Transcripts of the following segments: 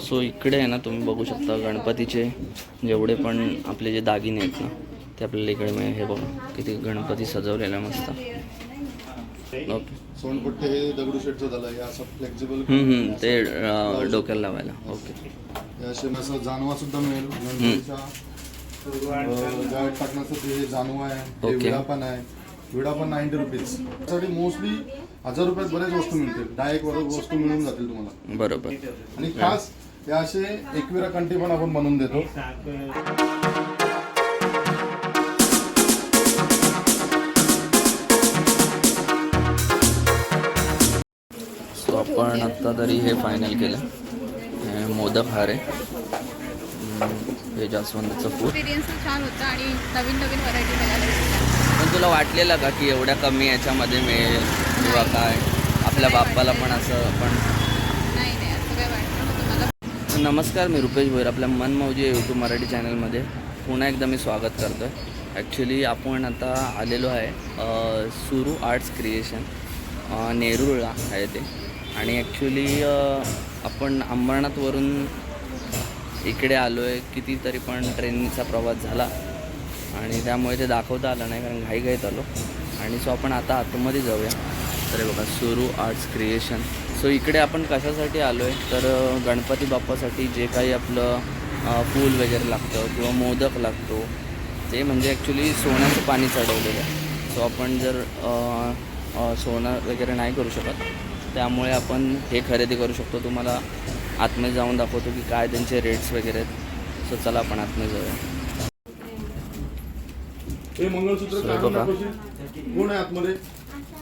So इकडे आहे ना तुम्ही बघू शकता गणपतीचे जेवढे पण आपले जे दागिने आहेत ना ते आपल्याला इकडे मिळेल. हे बघा किती गणपती सजवलेला मस्त. ओके हे दगडूशेठचं ते डोक्याला लावायला. ओके जानवा सुद्धा मिळेल टाकण्याचं ते जानवा आहे. विडा पण आहे. विडा पण नाईन्टी रुपीज मोस्टली हजार रुपयात बरेच वस्तू मिळतील. दहा एक वर- वस्तू मिळून जातील तुम्हाला. बरोबर. आणि खास हे असे एकविरा कंटी पण आपण बनवून देतो. सो आपण आत्ता तरी हे फायनल केलं. मोदक हार. हे जास्वंदाचं फूल एक्सपिरियन्स छान होता आणि नवीन नवीन व्हरायटी बघायला पण तुला वाटलेलं का की एवढ्या कमी याच्यामध्ये मिळेल किंवा काय? आपल्या बाप्पाला पण असं पण. नमस्कार मी रुपेश भोईर आपल्या मनमौजी यूट्यूब मराठी चॅनलमध्ये. पुन्हा एकदा मी स्वागत करतो आहे ॲक्च्युली आपण आता आलेलो आहे सुरू आर्ट्स क्रिएशन नेरूळला आहे ते. आणि ॲक्च्युली आपण अंबरनाथवरून इकडे आलो आहे कितीतरी पण ट्रेनचा प्रवास झाला. आणि त्यामुळे ते दाखवता आलं नाही कारण घाईघाईत आलो. आणि सो आपण आता आतमध्ये जाऊया. तर बघा सुरू आर्ट्स क्रिएशन. सो इकडे आपण कशासाठी आलो आहे तर गणपती बाप्पासाठी जे काही आपलं फूल वगैरे लागतं किंवा मोदक लागतो ते म्हणजे ॲक्च्युली सोन्याचं पाणी चढवलेलं आहे. सो आपण जर सोनं वगैरे नाही करू शकत त्यामुळे आपण हे खरेदी करू शकतो. तुम्हाला आतमध्ये जाऊन दाखवतो की काय त्यांचे रेट्स वगैरे आहेत. सो चला आपण आतमध्ये जाऊया. हे मंगळसूत्र काढून बघा. दाखवशील? कोण आहे आतमध्ये?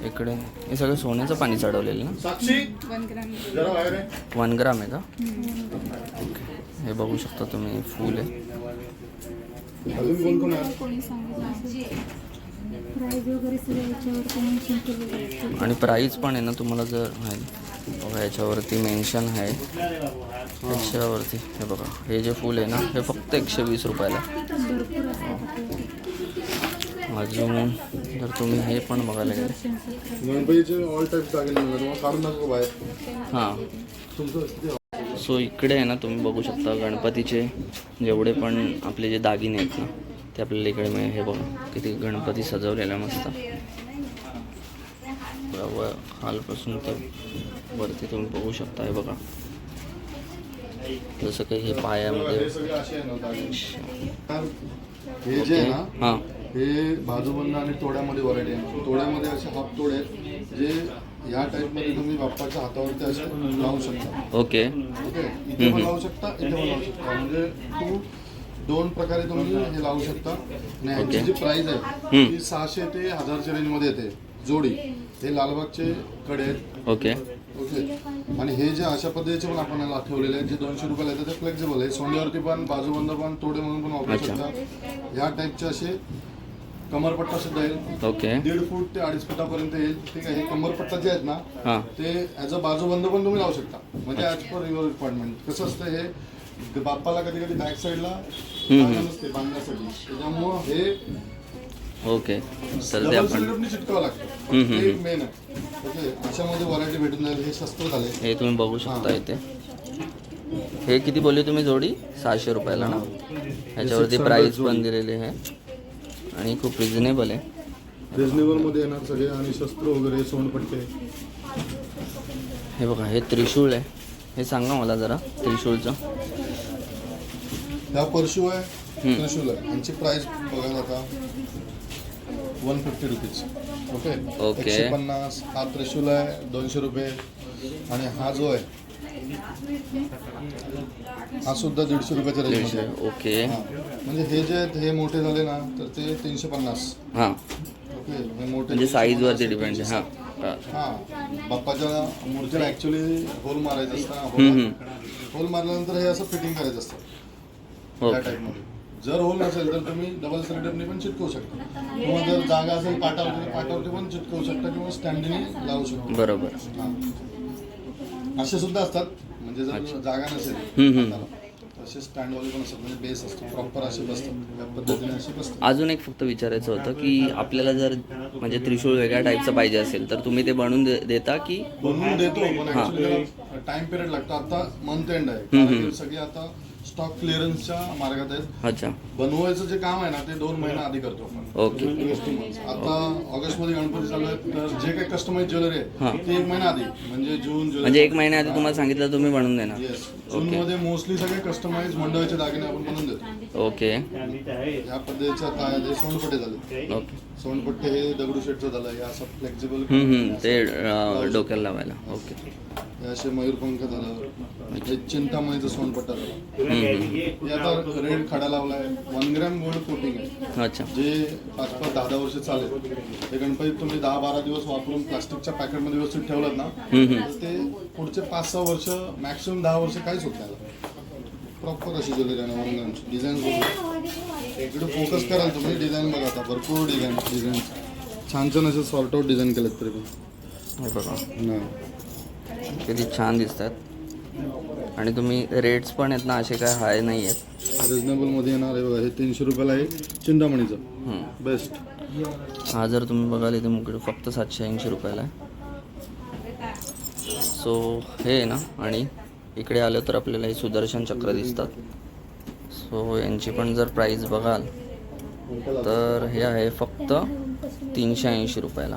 इकडे. हे सगळं सोन्याचं पाणी चढवलेलं ना? साक्षी? One gram. जरा बाहेर आहे वन ग्राम आहे का? ओके. हे बघू शकता तुम्ही फूल आहे. अजून कोण कोण आहे? कोणी सांगितलं प्राईज वगैरे सगळं केलेलं आणि प्राईस पण आहे ना तुम्हाला जर आहे. बघा याच्यावरती मेन्शन आहे. याच्यावरती हे बघा हे जे फूल आहे ना हे फक्त एकशे वीस रुपयाला आहे. अजून जर तुम्ही हे पण बघायला गेले. गणपतीचे ऑल टाईप दागिने मिळतात तुम्हाला. काढून दाखव बाहेर. हां. तुमचं किती सो इकडे आहे ना तुम्ही बघू शकता गणपतीचे जेवढे पण आपले जे दागिने आहेत ना ते आपल्याला इकडे मिळेल. हे बघा किती गणपती सजवलेला मस्त. व खालपासून तर वरती तुम्ही बघू शकता हे बघा. जसं काही हे पायामध्ये. जे आहे ना हां. हे बाजूबंद आणि तोड्यामध्ये व्हरायटी आहे. तोड्यामध्ये असे हाफ तोडे आहेत जे या टाईपमध्ये तुम्ही बाप्पाच्या हातावरती असे लावू शकता. ओके. ओके? इथे पण लावू शकता इथे पण लावू शकता. म्हणजे तू दोन प्रकारे तुम्ही हे लावू शकता. आणि ह्याची. जी प्राइस आहे. ती सहाशे ते हजारच्या रेंजमध्ये येते. जोडी. हे लालबागचे कडे आहेत. ओके. ओके. आणि हे जे अशा पद्धतीचे पण आपण याला ठेवलेले आहेत जे दोनशे रुपयाला येतात ते फ्लेक्झिबल आहे. सोन्यावरती पण बाजूबंद पण तोडे म्हणून पण वापरू. शकता. ह्या टाईपचे असे कमरपट्टा सुद्धा येईल. ओके. दीड फूट ते अडीच फुटापर्यंत येईल. ठीक आहे हे कमरपट्टा जे आहेत ना हां. ते ॲज अ बाजूबंद पण तुम्ही लावू शकता. म्हणजे ॲज पर युअर रिक्वायरमेंट कसं असतं हे बाप्पाला कधी कधी बॅक साईडला नसते बांधण्यासाठी. त्याच्यामुळं हे ओके. तर ते डबल आपण सिलेंडरनी चिटकावं लागतं. हम्म, ते हम्म. एक मेन आहे. ओके? अशामध्ये व्हरायटी भेटून जाईल. हे शस्त्र झाले. हे तुम्ही बघू शकता इथे. हे किती बोलले तुम्ही जोडी? सहाशे रुपयाला ना? ह्याच्यावरती प्राईस पण दिलेली आहे. आणि खूप रिझनेबल आहे. रिजनेबलमध्ये येणार सगळे आणि शस्त्र वगैरे सोनपट्टे. हे बघा हे त्रिशूळ आहे. हे सांगा मला जरा त्रिशूळचं. ह्या परशू आहे हम्म. त्रिशूल आहे. यांची प्राइस बघायला आता one fifty rupees okay okay. एकशे पन्नास हा त्रिशूल आहे दोनशे रुपये. आणि हा जो आहे हा सुद्धा दीडशे रुपयाच्या रेंजमध्ये आहे. ओके. म्हणजे हे जे आहेत हे मोठे झाले ना तर ते तीनशे पन्नास. हां. ओके हे मोठे. म्हणजे साईजवरती डिपेंड आहे. हां. हां. हा. बाप्पाच्या मूर्तीला ऍक्च्युली होल मारायचं असतं हम्म, होल होल मारल्यानंतर हे असं फिटिंग करायचं असतं. ओके. त्या टाईपमध्ये जर होल नसेल तर तुम्ही डबल सिलेंडरने पण चिटकवू शकता. किंवा जर जागा असेल पाटावरती तर पाटावरती पण चिटकवू शकता किंवा स्टँडने लावू शकता. बरोबर. हा. असे सुद्धा असतात. म्हणजे जर जागा नसेल असे स्टँडवाले पण असतात. म्हणजे बेस असतो. प्रॉपर असे बसतात. या पद्धतीने असे बसतात. अजून एक फक्त विचारायचं होतं की आपल्याला जर म्हणजे त्रिशूळ वेगळ्या टाईपचं पाहिजे असेल तर तुम्ही ते बनवून दे- देता की? बनवून देतो पण ऍक्च्युली टाइम पिरियड लागतो. आता मंथ एंड आहे. कारण की सगळे आता स्टॉक क्लिअरन्सच्या मार्गात आहेत. अच्छा. बनवायचं जे काम आहे ना ते दोन महिना आधी करतो आपण. ओके. आता ऑगस्टमध्ये गणपती चालू आहेत तर जे काही कस्टमाइज ज्वेलरी हा. आहे ते एक महिना आधी म्हणजे जून म्हणजे जुलै एक महिन्या आधी तुम्हाला सांगितलं तुम्ही बनवून देणार. येस जून मध्ये मोस्टली सगळे कस्टमाइज मंडळाचे दागिने आपण बनवून देतो. ओके. या पद्धतीच्या काय ते सोनपट्टे झाले. ओके. सोनपट्टे हे दगडूशेठचं झालं हे असं फ्लेक्झिबल हम्म, हम्म. ते अं, डोक्याला लावायला. ओके. हे असे मयूरपंख झालं हे चिंतामणीचं सोनपट्टा झालं. हे आता रेड खडा लावलाय. वन ग्रॅम गोल्ड कोटिंग आहे. अच्छा. जे पाच पाच दहा दहा वर्ष चालेल. ते गणपती तुम्ही दहा बारा दिवस वापरून प्लास्टिकच्या पॅकेटमध्ये व्यवस्थित ठेवलात ना. तर ते पुढचे पाच सहा वर्ष मॅक्सिमम दहा वर्ष काहीच होत नाही प्रॉपर अशी ज्वेलरी आहे वन ग्रॅमची डिझाईन इकडे फोकस कराल तुम्ही डिझाईन बघा आता. भरपूर डिझाईन डिझाईन छान छान असे सॉर्ट आउट डिझाईन केलेत तरी पण. हे बघा. नाही किती छान दिसतात. आणि तुम्ही रेट्स पण आहेत ना असे काय हाय नाही आहेत. रिजनेबलमध्ये येणार आहे बघा हे तीनशे रुपयाला आहे चिंतामणीचं. हम्म. बेस्ट हा जर तुम्ही बघाल इथे मुकडे फक्त सातशे ऐंशी रुपयाला आहे. सो हे आहे ना आणि इकडे आलं तर आपल्याला हे सुदर्शन चक्र दिसतात. सो यांची पण जर प्राईस बघाल तर हे आहे फक्त तीनशे ऐंशी रुपयाला.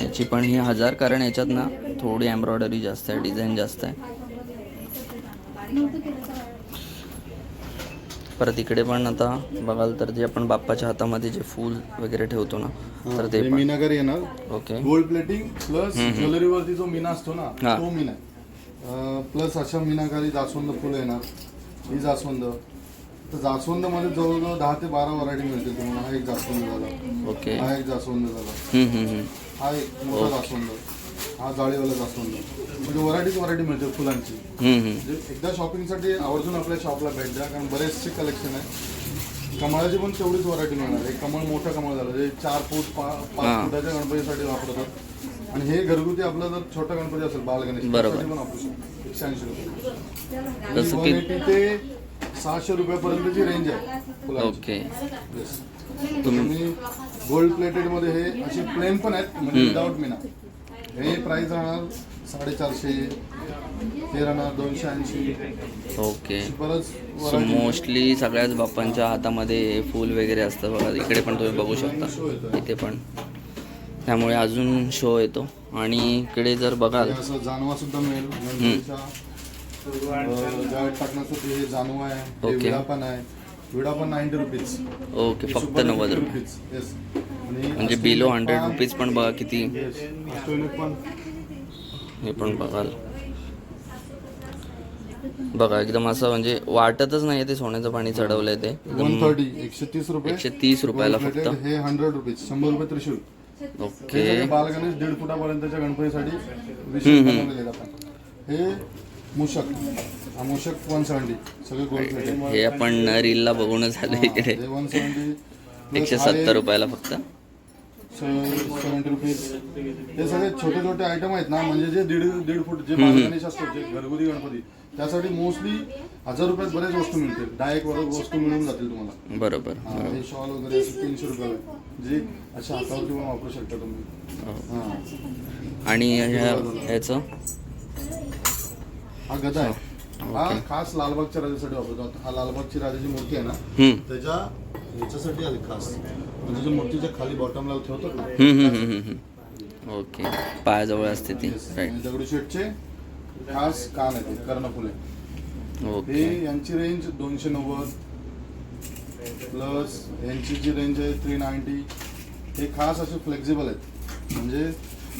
याची पण ही हजार कारण याच्यात ना थोडी एम्ब्रॉयडरी जास्त आहे डिझाईन जास्त आहे. परत इकडे पण आता बघाल तर जे आपण बाप्पाच्या हातामध्ये जे फूल वगैरे ठेवतो ना तर ते पण. मीनाकारी येणार. ओके. गोल्ड प्लेटिंग प्लस ज्वेलरीवरती जो मीना असतो ना. तो मीना प्लस अशा मीनाकारी जास्वंद फुलं येणार. ही जास्वंद. तर जास्वंदमध्ये जवळजवळ दहा ते बारा व्हरायटी मिळतील तुम्हाला. हा एक जास्वंद झाला. ओके. हा एक जास्वंद झाला. हा एक मोठा जास्वंद. हा जाळीवाला जास्वंद. म्हणजे व्हरायटीच व्हरायटी मिळते फुलांची. म्हणजे एकदा शॉपिंगसाठी आवर्जून आपल्या शॉपला भेट द्या कारण बरेचसे कलेक्शन आहे. कमळाची पण तेवढीच व्हरायटी मिळणार. आहे कमळ मोठं कमळ झालं जे चार फूट पा. पाच फुटाच्या गणपतीसाठी वापरतात. आणि हे घरगुती आपलं जर छोटा गणपती असेल बाल गणेश बरोबर. त्यासाठी पण वापरू शकतो. एकशे ऐंशी रुपये. जसं की- ते सहाशे रुपयापर्यंतची रेंज आहे फुलांची. ओके. Yes. तुम्ही गोल्ड प्लेटेडमध्ये हे अशी प्लेन पण आहेत म्हणजे विदाउट मीना हे प्राइस राहणार साडेचारशे हे राहणार दोनशे ऐंशी. ओके बरंच सो variety. मोस्टली सगळ्याच बाप्पांच्या हातामध्ये फूल वगैरे असतं बघा. इकडे पण तुम्ही बघू शकता. इथे पण. त्यामुळे अजून शो येतो. आणि इकडे जर बघाल असं जानवा सुद्धा मिळेल. टाकण्यासाठी हे जानवा आहे हे पण आहे. विडा पण नाईन्टी रुपीज ओके फक्त नव्वद रुपये. येस म्हणजे बिलो हंड्रेड रुपीज पण बघा किती. पण. हे पण बघाल बघा एकदम असं म्हणजे वाटतच नाही ते सोन्याचं पाणी चढवलंय ते. वन एकदम थर्टी एकशे तीस रुपये. एकशे तीस रुपयाला Gold फक्त. हे हंड्रेड रुपीज शंभर रुपये त्रिशूल. हे ओके सगळे बालगणेश दीड फुटापर्यंतच्या गणपतीसाठी विशेष बनवलेले आहेत आपण हे मूषक हा मूषक वन सेवन्टी सगळे गोल्ड हे आपण रीलला बघूनच आलो इकडे. हे वन सेवन्टी एकशे सत्तर रुपयाला फक्त. सेवन्टी रुपीज हे सगळे छोटे छोटे आयटम आहेत ना म्हणजे जे दीड दीड फूट जे बालगणेश असतात जे घरगुती गणपती त्यासाठी मोस्टली हजार रुपयात बरेच वस्तू मिळतील. डायरेक्ट वस्तू मिळून जातील तुम्हाला. बरोबर हा, हे शॉल वगैरे असे तीनशे रुपयाला जे अशा हातावरती पण वापरू शकता तुम्ही. हो. हा. आणि ह्या- ह्याचं? हा गदा आहे. हा खास लालबागच्या राजासाठी वापरतो. हा लालबागची राजाची मूर्ती आहे ना. त्याच्या ह्याच्यासाठी आली खास. म्हणजे जे मूर्तीच्या खाली बॉटमला ठेवतात ना. ओके पायाजवळ असते ती. राईट दगडूशेठचे खास कान आहे ते कर्णफुले. ओके हे यांची रेंज दोनशे नव्वद प्लस यांची जी रेंज आहे थ्री नाईन्टी हे खास असे फ्लेक्झिबल आहेत. म्हणजे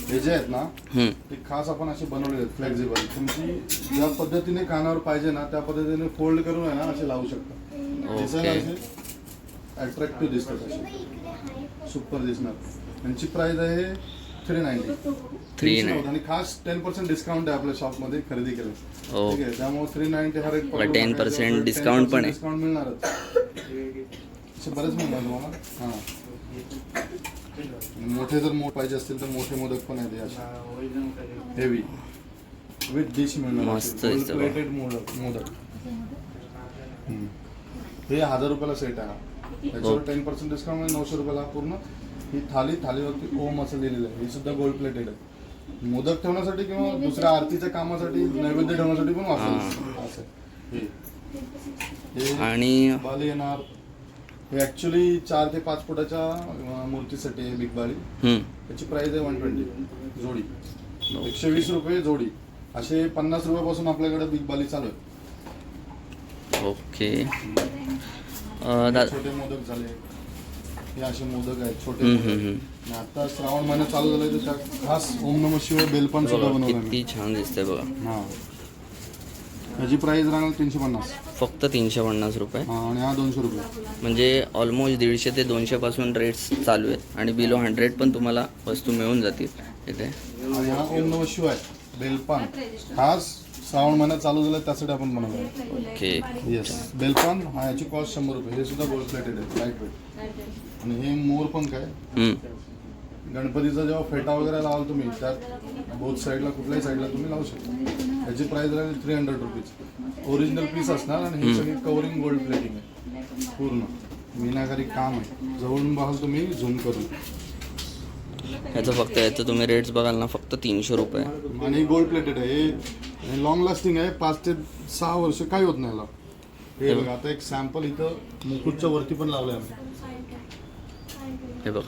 हे जे आहेत ना हम्म. ते खास आपण असे बनवलेले आहेत फ्लेक्झिबल तुमची ज्या पद्धतीने कानावर पाहिजे ना त्या पद्धतीने फोल्ड करून आहे ना असे लावू शकता. दिसायला ओके. असे अट्रॅक्टिव्ह दिसतात असे. सुपर दिसणार. यांची प्राइस आहे थ्री नाईन्टी थ्री आणि खास टेन पर्सेंट डिस्काउंट आहे आपल्या शॉपमध्ये खरेदी केलं. ओ ठीक आहे त्यामुळे थ्री नाईन्टी हा रेट 10% discount पण आहे. डिस्काउंट मिळणारच. असे बरेच मिळणार तुम्हाला. हां. मोठे जर मोठ पाहिजे असतील तर मोठे मोदक पण आहेत हे असे हेवी विथ डिश मिळणार. प्लेटेड मोदक. मोदक. हे हजार रुपयाला सेट आहे हा. त्याच्यावर टेन पर्सेंट डिस्काउंट नऊशे रुपयाला पूर्ण. ही थाली थालीवरती ओम असं लिहिलेलं आहे. ही सुद्धा गोल्ड प्लेटेड आहे. मोदक ठेवण्यासाठी किंवा दुसऱ्या आरतीच्या कामासाठी नैवेद्य ठेवण्यासाठी पण वापरलं असं आहे. हे. आणि बाली येणार. ऍक्च्युली चार ते पाच फुटाच्या मूर्तीसाठी आहे बिग बाली हम्म, त्याची प्राइस आहे वन ट्वेंटी जोडी. एकशे वीस रुपये जोडी. असे पन्नास रुपयापासून आपल्याकडे बिग बाली चालू आहे. ओके छोटे मोदक झाले. हे असे मोदक आहेत छोटे आता श्रावण महिना चालू झालाय तर खास ओम नम शिवाय बेलपण सुद्धा बनवलं किती छान दिसतंय बघा. हा. ह्याची प्राइस राहणार तीनशे पन्नास. फक्त तीनशे पन्नास रुपये. हा आणि हा दोनशे रुपये. म्हणजे ऑलमोस्ट दीडशे ते दोनशेपासून रेट्स चालू आहेत. आणि बिलो हंड्रेड पण तुम्हाला वस्तू मिळून जातील इथे. आणि हा ओम नम शिवाय बेलपान. खास श्रावण महिना चालू झालाय त्यासाठी आपण बनवलं ओके. येस बेलपान हा याची कॉस्ट शंभर रुपये. हे सुद्धा गोल्ड प्लेटेड आहे लाइट वेट आणि हे मोर पण काय? गणपतीचा जेव्हा फेटा वगैरे लावाल तुम्ही त्यात बोथ साईडला कुठल्याही साईडला तुम्ही लावू शकता. याची प्राइस राहील three hundred rupees original piece असणार आणि हे सगळी कवरिंग गोल्ड प्लेटिंग आहे. पूर्ण. मीनाकारी काम आहे. जवळून पाहाल तुम्ही झूम करून. ह्याचं फक्त याचं तुम्ही रेट्स बघाल ना फक्त तीनशे रुपये. आणि गोल्ड प्लेटेड आहे. हे लॉंग लास्टिंग आहे. पाच ते सहा वर्ष काही होत नाही याला. हे बघा आता एक सॅम्पल इथं मुकुटच्या वरती पण लावलंय आम्ही. हे बघ.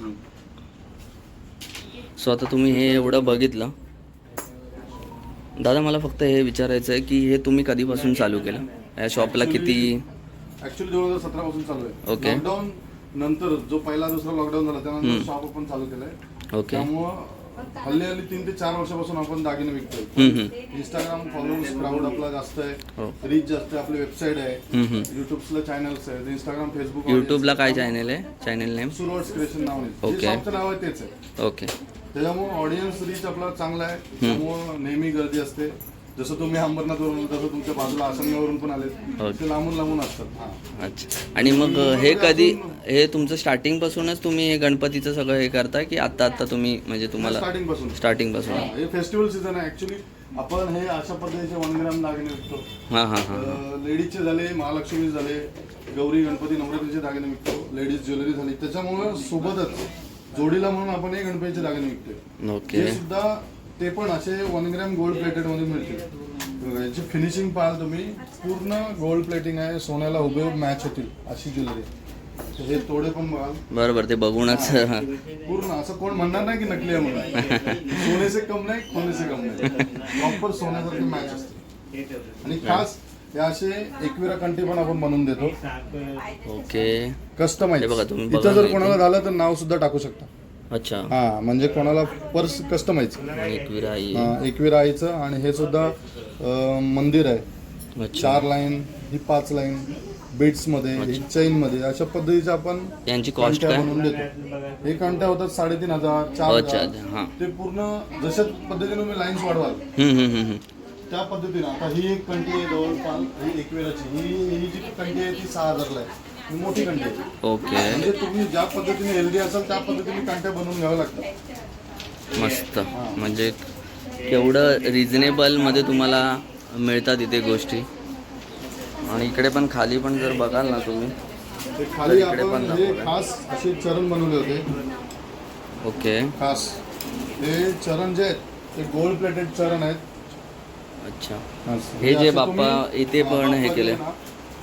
सो आता तुम्ही हे एवढं बघितलं दादा मला फक्त हे विचारायचं आहे की हे तुम्ही कधीपासून चालू केलं? या शॉपला किती ऍक्च्युली दोन हजार सतरा पासून चालू आहे. Okay. लॉकडाऊन नंतर जो पहिला दुसरा लॉकडाऊन झाला त्यानंतर शॉप आपण चालू केलंय. ओके त्यामुळं हल्ली हल्ली तीन ते चार वर्षापासून आपण दागिने विकतोय. हम्म, हम्म. इंस्टाग्राम फॉलोअर्स क्राऊड आपला जास्त हो. आहे रीच जास्त आहे आपली वेबसाईट आहे. युट्यूबला चॅनल्स आहेत इंस्टाग्राम फेसबुक यूट्यूबला काय चॅनल आहे? चॅनल नेम सुरवात क्रिएशन नाव आहे. Okay. नाव आहे तेच आहे. ओके त्याच्यामुळे ऑडियन्स रीच आपला चांगला आहे. त्यामुळं नेहमी गर्दी असते. जसं तुम्ही अंबरनाथवरून तसं तुमच्या बाजूला आसनगावरून पण आले. ते लांबून लांबून असतात. अच्छा. आणि मग हे कधी हे तुमचं स्टार्टिंगपासूनच तुम्ही हे गणपतीचं सगळं हे करता की आता आता तुम्ही म्हणजे तुम्हाला स्टार्टिंगपासून. स्टार्टिंगपासून हा, हे फेस्टिवल सीझन आहे. ऍक्च्युली आपण हे अशा पद्धतीचे वन ग्राम दागिने विकतो. हां हां हां लेडीजचे झाले महालक्ष्मी झाले गौरी गणपती नवरात्रीचे दागिने विकतो. लेडीज ज्वेलरी झाली. त्याच्यामुळे सोबतच जोडीला म्हणून आपण हे गणपतीचे दागिने विकतोय. ओके. ते सुद्धा ते पण असे वन ग्रॅम गोल्ड प्लेटेडमध्ये मिळतील. बघा, याची फिनिशिंग पाहाल तुम्ही. पूर्ण गोल्ड प्लेटिंग आहे. सोन्याला उभे मॅच होतील अशी ज्वेलरी हे तोडे पण बघाल. बरोबर ते बघूनच. पूर्ण. असं कोण म्हणणार नाही की नकली आहे म्हणून. सोने से कम नाही से कम नाही. प्रॉपर सोन्यासारखी मॅच असते आणि खास हे असे एकविरा कंटी पण आपण बनवून देतो. ओके. कस्टमाइज बघा तुम्ही इथं जर कोणाला झालं तर नाव सुद्धा टाकू शकता. अच्छा. हा म्हणजे कोणाला पर्स कस्टमाइज एक विराई एकविरा आईचं आणि हे सुद्धा मंदिर आहे. अच्छा. चार लाईन ही पाच लाईन बीट्समध्ये चैनमध्ये अशा पद्धतीचे आपण यांची कॉस्ट बनवून देतो. हे कांट्या होतात साडेतीन हजार चार ते पूर्ण जशा पद्धतीने लाईन्स वाढवाल. त्या पद्धतीने आता ही एक कंटी आहे जवळपास ही एकविराची. ही ही जी कंटी आहे ती सहा हजारला आहे. ही मोठी कंटी आहे. ओके. म्हणजे तुम्ही ज्या पद्धतीने हेल्दी असाल त्या पद्धतीने कांट्या बनवून घ्याव्या लागतात. मस्त. म्हणजे केवढं रिझनेबलमध्ये तुम्हाला मिळतात इथे गोष्टी. आणि इकडे पण खाली पण जर बघाल ना तुम्ही ते खाली इकडे पण दाखवलंय. खास असे चरण बनवले होते. ओके. खास. हे चरण जे आहेत ते गोल्ड प्लेटेड चरण आहेत. अच्छा. हे जे असं बाप्पा तुम्ही- इथे हा, पण हे बाप्पा केले. जे ना,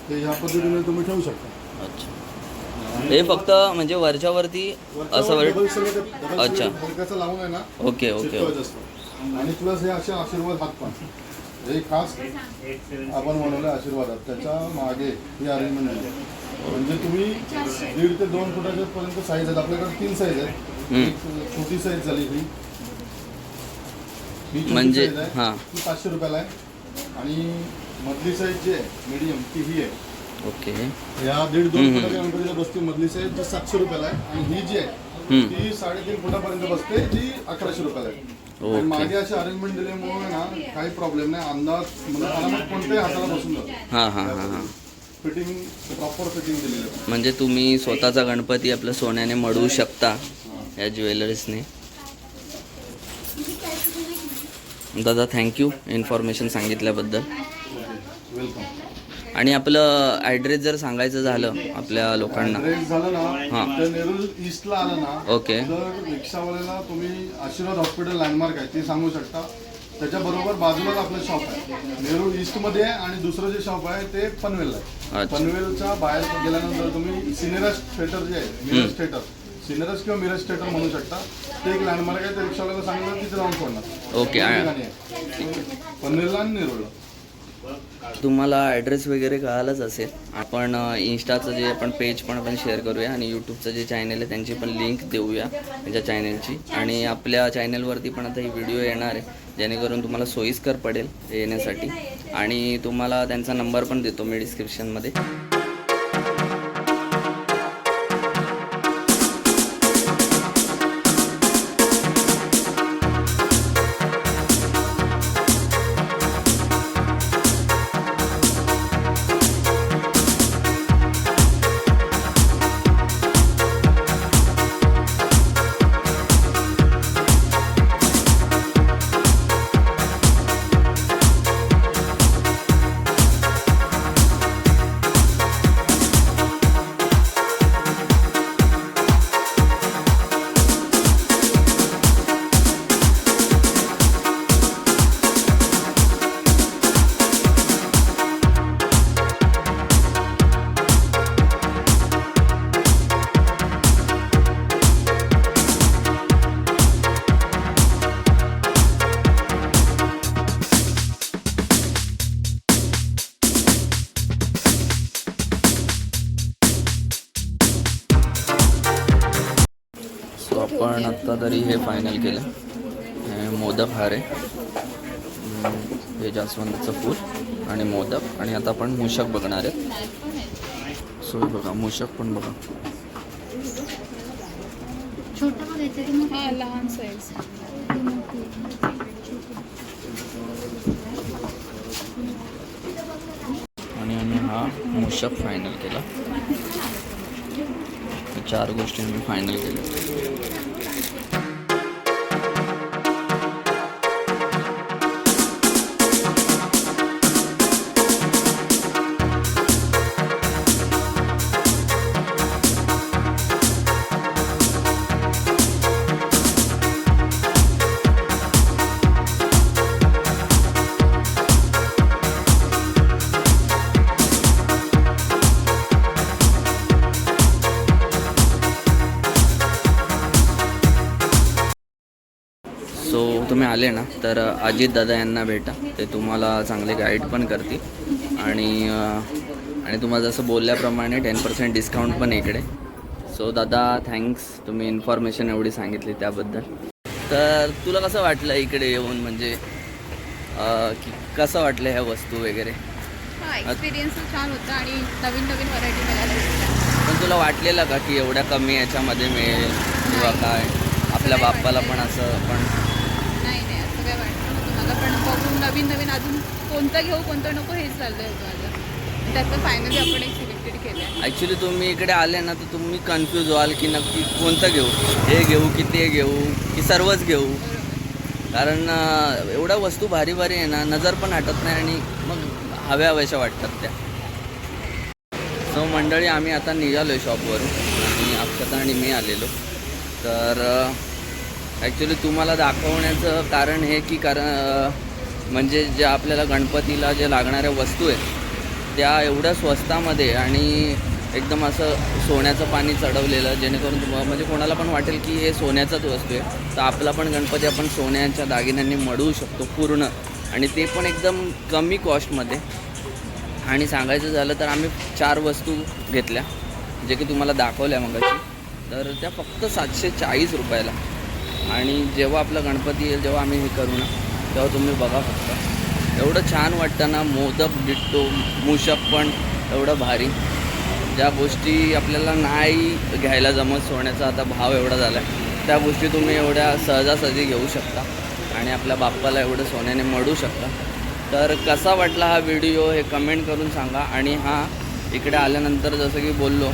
ते ह्या पद्धतीने तुम्ही ठेवू शकता. अच्छा. हे फक्त म्हणजे वरच्या वरती असं वर अच्छा. हलक्याचं लावून आहे ना ओके ओके चिटकवायचं असतं आणि प्लस हे असे आशीर्वाद हात पण. हे खास आपण बनवलं आशीर्वादात त्याच्यामागे ही अरेंजमेंट आहे. म्हणजे तुम्ही दीड ते दोन फुटाच्या पर्यंत साईज आहेत. आपल्याकडे तीन साईज आहेत. हम्म. एक छोटी साईज झाली ही. म्हणजे-. हां. ती पाचशे रुपयाला आहे आणि मधली साईज जी आहे मीडियम ती ही आहे ओके या दीड दोन. फुटाच्या गणपतीला बसते मधली साईज जी सातशे रुपयाला आहे आणि ही जी आहे. ती साडेतीन फुटापर्यंत बसते जी अकराशे रुपयाला आहे. आणि मागे असे अरेंजमेंट दिल्यामुळे ना काही प्रॉब्लेम नाही अंदाज म्हणजे कोणत्याही हाताला बसून जातो हां हां हां हां फिटिंग प्रॉपर फिटिंग दिलेलं म्हणजे तुम्ही स्वतःचा गणपती आपल्या सोन्याने मडवू शकता या ज्वेलरीजने दादा थँक्यू इन्फॉर्मेशन सांगितल्याबद्दल. वेलकम आणि आपलं ॲड्रेस जर सांगायचं झालं आपल्या लोकांना. ड्रेस झालं हा. ना तर नेरूळ ईस्टला आलं ना ओके तर रिक्षावाल्याला तुम्ही आशीर्वाद हॉस्पिटल लँडमार्क आहे ते सांगू शकता. त्याच्याबरोबर बाजूलाच आपलं शॉप आहे. नेरूळ ईस्टमध्ये आहे आणि दुसरं जे शॉप आहे ते पनवेलला आहे. अच्छा. पनवेलच्या बाहेर गेल्यानंतर तुम्ही सिनेरस थिएटर जे आहे मिरज थिएटर सिनेरस किंवा मिरज थिएटर म्हणू शकता. ते एक लँडमार्क आहे त्या रिक्षावाल्याला सांगितलं तिथे जाऊन सोडणार. ओके, दोन आ- ठिकाणी आहे. पनवेलला आणि नेरूळला तुम्हाला ॲड्रेस वगैरे कळालंच असेल. आपण अ, इन्स्टाचं जे आपण पेज पण आपण शेअर करूया आणि यूट्यूबचं जे चॅनल आहे त्यांची पण लिंक देऊया त्यांच्या चॅनलची आणि आपल्या चॅनलवरती पण आता ही व्हिडिओ येणार आहे जेणेकरून तुम्हाला सोयीस्कर पडेल येण्यासाठी. आणि तुम्हाला त्यांचा नंबर पण देतो मी डिस्क्रिप्शनमध्ये तरी हे फायनल केलं मोदक हार आहे हे जास्वंदाचं फूल आणि मोदक आणि आता आपण मूषक बघणार आहेत सो बघा मूषक पण बघा लहान साईज आणि आम्ही हा मूषक फायनल केला चार गोष्टी आम्ही फायनल केल्या आले ना तर अजित दादा यांना भेटा. ते तुम्हाला चांगले गाईड पण करतील. आणि आणि तुम्हाला जसं बोलल्याप्रमाणे टेन पर्सेंट डिस्काउंट पण इकडे. सो दादा थँक्स तुम्ही इन्फॉर्मेशन एवढी सांगितली त्याबद्दल. तर तुला कसं वाटलं इकडे येऊन? म्हणजे की कसं वाटलं ह्या वस्तू वगैरे? एक्सपिरियन्स छान होता आणि नवीन नवीन व्हरायटी भेटल्या. पण तुला वाटलेलं का की एवढ्या कमी याच्यामध्ये मिळेल किंवा काय? आपल्या बाप्पाला पण असं पण नाही नाही असं काय वाटलं नव्हतं बघून नवीन नवीन अजून कोणतं घेऊ कोणतं नको हेच चाललंय होतं माझं. त्यातलं फायनली आपण एक सिलेक्टेड केलं आहे ॲक्च्युली तुम्ही इकडे आले ना तर तुम्ही कन्फ्यूज व्हाल की नक्की कोणतं घेऊ. हे घेऊ की ते घेऊ की सर्वच घेऊ. कारण एवढ्या वस्तू भारी भारी आहे ना नजर पण हटत नाही आणि मग हव्या हव्याशा वाटतात त्या. सो मंडळी आम्ही आता निघालो आहे शॉपवरून आणि अक्षता आणि मी आलेलो. तर ॲक्च्युली तुम्हाला दाखवण्याचं कारण हे की कारण म्हणजे ज्या आपल्याला गणपतीला जे लागणाऱ्या वस्तू आहेत त्या एवढ्या स्वस्तामध्ये आणि एकदम असं सोन्याचं पाणी चढवलेलं जेणेकरून तुम्हाला म्हणजे कोणाला पण वाटेल की हे सोन्याचाच वस्तू आहे. तर आपला पण गणपती आपण सोन्याच्या दागिन्यांनी मडवू शकतो पूर्ण. आणि ते पण एकदम कमी कॉस्टमध्ये. आणि सांगायचं झालं तर आम्ही चार वस्तू घेतल्या जे की तुम्हाला दाखवल्या मगाशी. तर त्या फक्त सातशे चाळीस रुपयाला. आणि जेव्हा आपला गणपती येईल जेव्हा आम्ही हे करू ना तेव्हा तुम्ही बघा फक्त. एवढं छान वाटतं ना मोदक डिट्टो मूषक पण एवढं भारी. ज्या गोष्टी आपल्याला नाही घ्यायला जमत सोन्याचा आता भाव एवढा झाला आहे त्या गोष्टी तुम्ही एवढ्या सहजासहजी घेऊ शकता आणि आपल्या बाप्पाला एवढं सोन्याने मडू शकता. तर कसा वाटला हा व्हिडिओ हे कमेंट करून सांगा आणि हा इकडे आल्यानंतर जसं की बोललो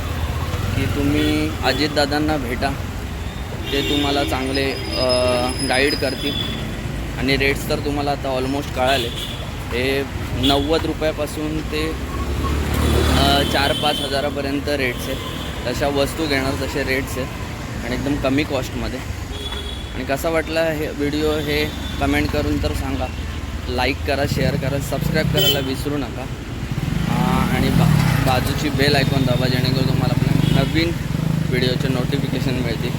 की तुम्ही अजितदादांना भेटा ते तुम्हाला चांगले गाईड करतील. आणि रेट्स तर तुम्हाला आता ऑलमोस्ट कळाले. हे नव्वद रुपयापासून ते चार पाच हजारापर्यंत रेट्स आहेत. तशा वस्तू घेणार तसे रेट्स आहेत. आणि एकदम कमी कॉस्टमध्ये आणि कसा वाटला हे व्हिडिओ हे कमेंट करून तर सांगा. लाईक करा शेअर करा सबस्क्राईब करायला विसरू नका. आणि बा बाजूची बेल ऐकून दाबा जेणेकरून तुम्हाला आपल्या नवीन व्हिडिओचे नोटिफिकेशन मिळतील.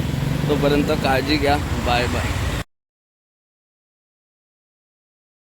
तोपर्यंत काळजी घ्या. Bye bye